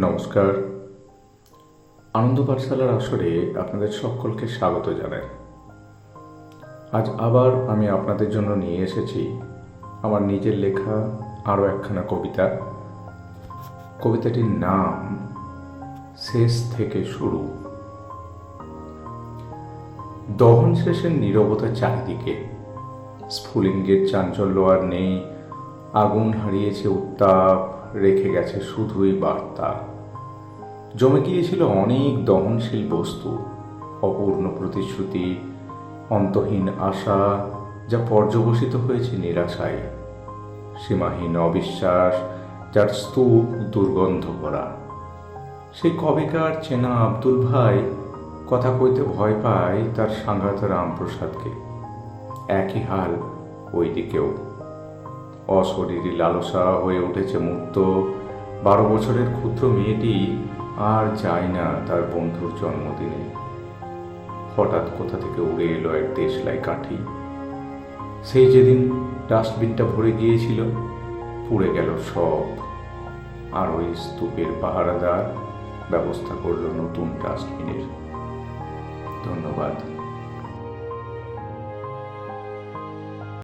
নমস্কার। আনন্দ পাঠশালার আসরে আপনাদের সকলকে স্বাগত জানাই। আজ আবার আমি আপনাদের জন্য নিয়ে এসেছি আমার নিজের লেখা আরও একখানা কবিতা। কবিতাটির নাম শেষ থেকে শুরু। দহন শেষের নীরবতা চারিদিকে, স্ফুলিঙ্গের চাঞ্চল্য আর নেই, আগুন হারিয়েছে উত্তাপ রেখে গেছে শুধুই বার্তা। জমে গিয়েছিল অনেক দহনশীল বস্তু, অপূর্ণ প্রতিশ্রুতি, অন্তহীন আশা যা পর্যবসিত হয়েছে নিরাশায়। সীমাহীন অবিশ্বাস যার স্তূপ দুর্গন্ধ করা সেই কবেকার চেনা আব্দুল ভাই কথা কইতে ভয় পায় তার সাংঘাত রামপ্রসাদকে। একই হাল ওইদিকেও। অশরীরী লালসা হয়ে উঠেছে মুক্ত। বারো বছরের ক্ষুদ্র মেয়েটি আর যায় না তার বন্ধুর জন্মদিনে। হঠাৎ কোথা থেকে উড়ে এলো এক দেশলাই কাঠি। সেই যেদিন ডাস্টবিনটা ভরে গিয়েছিল, পুড়ে গেল সব। আর ওই স্তূপের পাহারাদার ব্যবস্থা করল নতুন ডাস্টবিনের। ধন্যবাদ।